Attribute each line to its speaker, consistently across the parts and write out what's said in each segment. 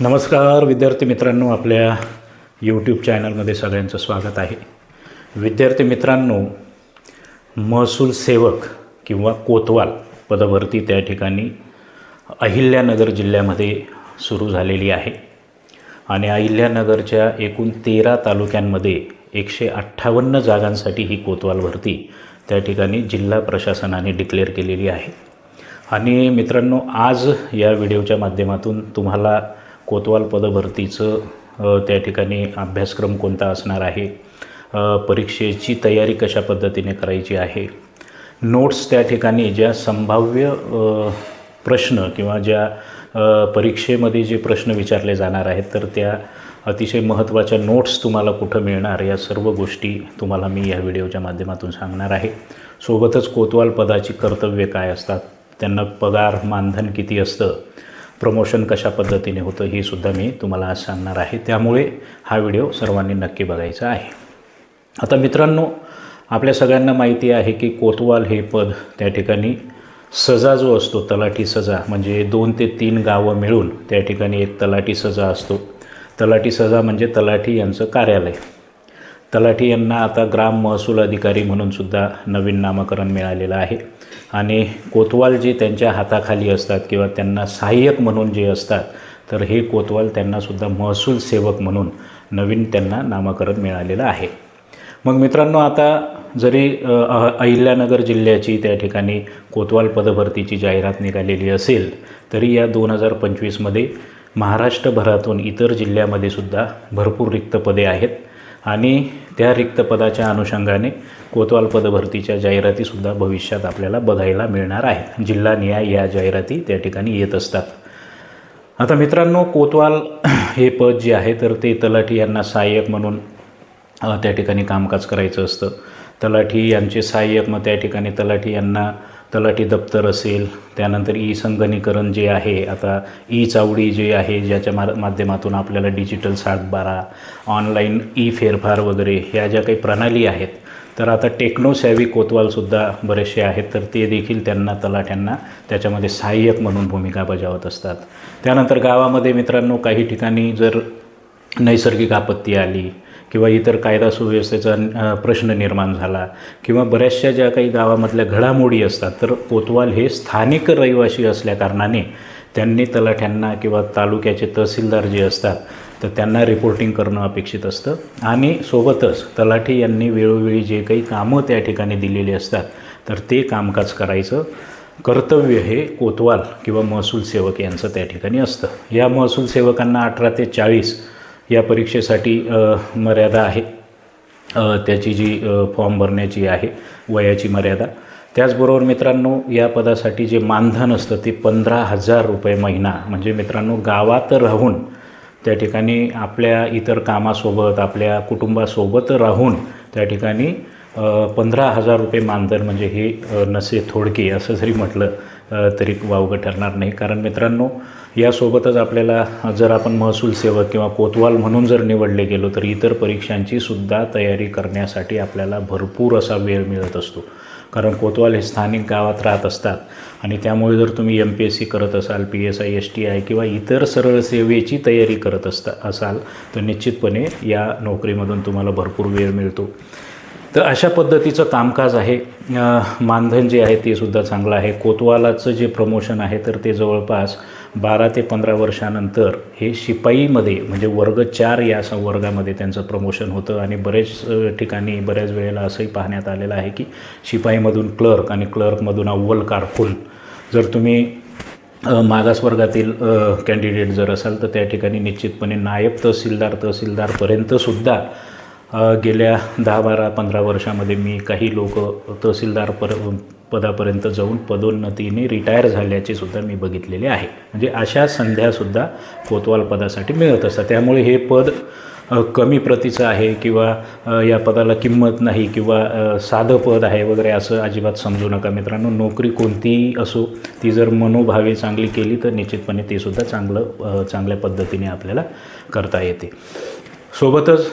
Speaker 1: नमस्कार विद्यार्थी मित्रांनो आपल्या यूट्यूब चॅनलमध्ये सगळ्यांचं स्वागत आहे विद्यार्थी मित्रांनो महसूल सेवक किंवा कोतवाल पदभरती त्या ठिकाणी अहिल्यानगर जिल्ह्यामध्ये सुरू झालेली आहे आणि अहिल्यानगरच्या एकूण तेरा तालुक्यांमध्ये एकशे अठ्ठावन्न जागांसाठी ही कोतवाल भरती त्या ठिकाणी जिल्हा प्रशासनाने डिक्लेअर केलेली आहे आणि मित्रांनो आज या व्हिडिओच्या माध्यमातून तुम्हाला कोतवाल पदभरतीचं त्या ठिकाणी अभ्यासक्रम कोणता असणार आहे परीक्षेची तयारी कशा पद्धतीने करायची आहे नोट्स त्या ठिकाणी ज्या संभाव्य प्रश्न किंवा ज्या परीक्षेमध्ये जे प्रश्न विचारले जाणार आहेत तर त्या अतिशय महत्त्वाच्या नोट्स तुम्हाला कुठं मिळणार या सर्व गोष्टी तुम्हाला मी या व्हिडिओच्या माध्यमातून सांगणार आहे सोबतच कोतवाल पदाची कर्तव्य काय असतात त्यांना पगार मानधन किती असतं प्रमोशन कशा पद्धतीने होतं हे सुद्धा मी तुम्हाला आज सांगणार आहे त्यामुळे हा व्हिडिओ सर्वांनी नक्की बघायचा आहे आता मित्रांनो आपल्या सगळ्यांना माहिती आहे की कोतवाल हे पद त्या ठिकाणी सजा जो असतो तलाठी सजा म्हणजे दोन ते तीन गावं मिळून त्या ठिकाणी एक तलाठी सजा असतो तलाठी सजा म्हणजे तलाठी यांचं कार्यालय तलाठी यांना आता ग्राम महसूल अधिकारी म्हणून सुद्धा नवीन नामकरण मिळालेलं आहे आणि कोतवाल जे त्यांच्या हाताखाली असतात किंवा त्यांना सहाय्यक म्हणून जे असतात तर हे कोतवाल त्यांनासुद्धा महसूल सेवक म्हणून नवीन त्यांना नामकरण मिळालेलं आहे मग मित्रांनो आता जरी अहिल्यानगर जिल्ह्याची त्या ठिकाणी कोतवाल पदभरतीची जाहिरात निघालेली असेल तरी या दोन हजार पंचवीसमध्ये महाराष्ट्रभरातून इतर जिल्ह्यामध्ये सुद्धा भरपूर रिक्त पदे आहेत आणि त्या रिक्त पदाच्या अनुषंगाने कोतवाल पदभरतीच्या जाहिरातीसुद्धा भविष्यात आपल्याला बघायला मिळणार आहे जिल्हा न्याय या जाहिराती त्या ठिकाणी येत असतात आता मित्रांनो कोतवाल हे पद जे आहे तर ते तलाठी यांना सहाय्यक म्हणून त्या ठिकाणी कामकाज करायचं असतं तलाठी यांचे सहाय्यक मग त्या ठिकाणी तलाठी यांना तलाठी दप्तर असेल त्यानंतर ई संगणीकरण जे आहे आता ई चावडी जे आहे ज्याच्या मा माध्यमातून आपल्याला डिजिटल साठबारा ऑनलाईन ई फेरफार वगैरे ह्या ज्या काही प्रणाली आहेत तर आता टेक्नो कोतवाल कोतवालसुद्धा बरेचसे आहेत तर ते देखील त्यांना तलाठ्यांना त्याच्यामध्ये सहाय्यक म्हणून भूमिका बजावत असतात त्यानंतर गावामध्ये मित्रांनो काही ठिकाणी जर नैसर्गिक आपत्ती आली किंवा इतर कायदा सुव्यवस्थेचा प्रश्न निर्माण झाला किंवा बऱ्याचशा ज्या काही गावामधल्या घडामोडी असतात तर कोतवाल हे स्थानिक रहिवासी असल्याकारणाने त्यांनी तलाठ्यांना किंवा तालुक्याचे तहसीलदार जे असतात तर त्यांना रिपोर्टिंग करणं अपेक्षित असतं आणि सोबतच तलाठी यांनी वेळोवेळी जे काही कामं त्या ठिकाणी दिलेली असतात तर ते कामकाज करायचं कर्तव्य हे कोतवाल किंवा महसूल सेवक यांचं त्या ठिकाणी असतं या महसूल सेवकांना अठरा ते चाळीस या परीक्षेसाठी मर्यादा आहे त्याची जी फॉर्म भरण्याची आहे वयाची मर्यादा त्याचबरोबर मित्रांनो या पदासाठी जे मानधन असतं ते पंधरा हजार रुपये महिना म्हणजे मित्रांनो गावात राहून त्या ठिकाणी आपल्या इतर कामासोबत आपल्या कुटुंबासोबत राहून त्या ठिकाणी पंधरा हजार रुपये मानधन म्हणजे हे नसे थोडके असं जरी म्हटलं तरी वावगं ठरणार नाही कारण मित्रांनो यासोबतच आपल्याला जर आपण महसूल सेवक किंवा कोतवाल म्हणून जर निवडले गेलो तर इतर परीक्षांची सुद्धा तयारी करण्यासाठी आपल्याला भरपूर असा वेळ मिळत असतो कारण कोतवाल हे स्थानिक गावात राहत असतात आणि त्यामुळे जर तुम्ही एम पी एस सी करत असाल P S I S T I किंवा इतर सरळ सेवेची तयारी करत असता असाल तर निश्चितपणे या नोकरीमधून तुम्हाला भरपूर वेळ मिळतो तर अशा पद्धतीचं कामकाज आहे मानधन जे आहे ते सुद्धा चांगलं आहे कोतवालाचं जे प्रमोशन आहे तर ते जवळपास बारा ते पंधरा वर्षानंतर हे शिपाईमध्ये म्हणजे वर्ग चार या वर्गामध्ये त्यांचं प्रमोशन होतं आणि बरेच ठिकाणी बऱ्याच वेळेला असंही पाहण्यात आलेलं आहे की शिपाईमधून क्लर्क आणि क्लर्कमधून अव्वल कारफुल जर तुम्ही मागास वर्गातील कॅन्डिडेट जर असाल तर त्या ठिकाणी निश्चितपणे नायब तहसीलदार तहसीलदारपर्यंतसुद्धा गेल्या दहा बारा पंधरा वर्षामध्ये मी काही लोक तहसीलदार पर पदापर्यंत जाऊन पदोन्नतीने रिटायर झाल्याचे सुद्धा मी बघितलेले आहे म्हणजे अशा संध्यासुद्धा कोतवाल पदासाठी मिळत असतात त्यामुळे हे पद कमी प्रतीचं आहे किंवा या पदाला किंमत नाही किंवा साधं पद आहे वगैरे असं अजिबात समजू नका मित्रांनो नोकरी कोणतीही असो ती जर मनोभावे चांगली केली तर निश्चितपणे ते सुद्धा चांगलं चांगल्या पद्धतीने आपल्याला करता येते सोबतच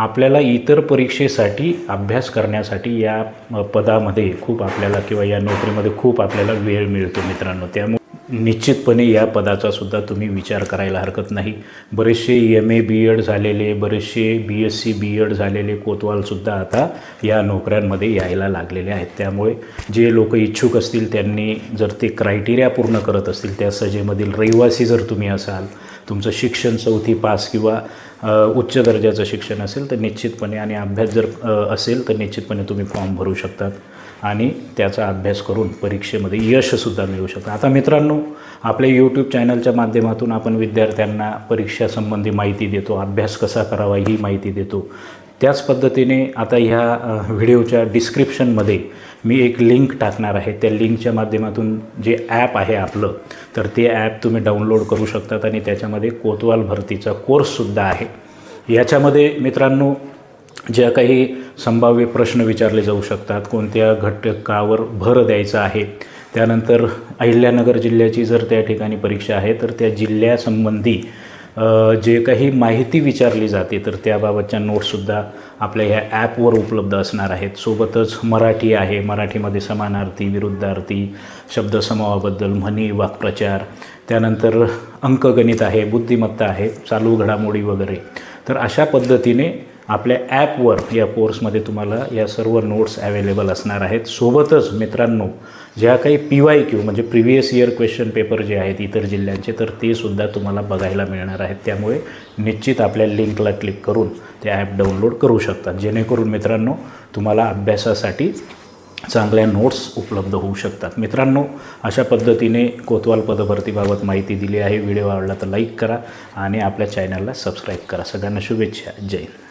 Speaker 1: आपल्याला इतर परीक्षेसाठी अभ्यास करण्यासाठी या पदामध्ये खूप आपल्याला किंवा या नोकरीमध्ये खूप आपल्याला वेळ मिळतो मित्रांनो त्यामुळे निश्चितपणे या पदाचा सुद्धा तुम्ही विचार करायला हरकत नाही बरेचसे एम ए बी एड झालेले बरेचसे B S C B Ed झालेले कोतवालसुद्धा आता या नोकऱ्यांमध्ये यायला लागलेले आहेत त्यामुळे जे लोक इच्छुक असतील त्यांनी जर ते क्रायटेरिया पूर्ण करत असतील त्या सजेमधील रहिवासी जर तुम्ही असाल तुमचं शिक्षण चौथी पास किंवा उच्च दर्जाचं शिक्षण असेल तर निश्चितपणे आणि अभ्यास जर असेल तर निश्चितपणे तुम्ही फॉर्म भरू शकतात आणि त्याचा अभ्यास करून परीक्षेमध्ये यशसुद्धा मिळू शकता आता मित्रांनो आपल्या यूट्यूब चॅनलच्या माध्यमातून आपण विद्यार्थ्यांना परीक्षासंबंधी माहिती देतो अभ्यास कसा करावा ही माहिती देतो त्याच पद्धतीने आता ह्या व्हिडिओच्या डिस्क्रिप्शनमध्ये मी एक लिंक टाकणार आहे त्या लिंकच्या माध्यमातून जे ॲप आहे आपलं तर ते ॲप तुम्ही डाउनलोड करू शकतात आणि त्याच्यामध्ये कोतवाल भरतीचा कोर्ससुद्धा आहे याच्यामध्ये मित्रांनो ज्या काही संभाव्य प्रश्न विचारले जाऊ शकतात कोणत्या घटकावर भर द्यायचा आहे त्यानंतर अहिल्यानगर जिल्ह्याची जर त्या ठिकाणी परीक्षा आहे तर त्या जिल्ह्यासंबंधी जे काही माहिती विचारली जाते तर त्याबाबतच्या नोट्ससुद्धा आपल्या ह्या ॲपवर उपलब्ध असणार आहेत सोबतच मराठी आहे मराठीमध्ये समानार्थी विरुद्धार्थी शब्दसमूहाबद्दल म्हणी वाक्प्रचार त्यानंतर अंकगणित आहे बुद्धिमत्ता आहे चालू घडामोडी वगैरे तर अशा पद्धतीने आपल्या ॲपवर या कोर्समध्ये तुम्हाला या सर्व नोट्स अवेलेबल असणार आहेत सोबतच मित्रांनो ज्या काही पी वाय क्यू म्हणजे प्रिव्हियस इयर क्वेश्चन पेपर जे आहेत इतर जिल्ह्यांचे तर ते सुद्धा तुम्हाला बघायला मिळणार आहेत त्यामुळे निश्चित आपल्या लिंकला क्लिक करून ते ॲप डाउनलोड करू शकतात जेणेकरून मित्रांनो तुम्हाला अभ्यासासाठी चांगल्या नोट्स उपलब्ध होऊ शकतात मित्रांनो अशा पद्धतीने कोतवाल पदभरतीबाबत माहिती दिली आहे व्हिडिओ आवडला तर लाईक करा आणि आपल्या चॅनलला सबस्क्राईब करा सगळ्यांना शुभेच्छा जय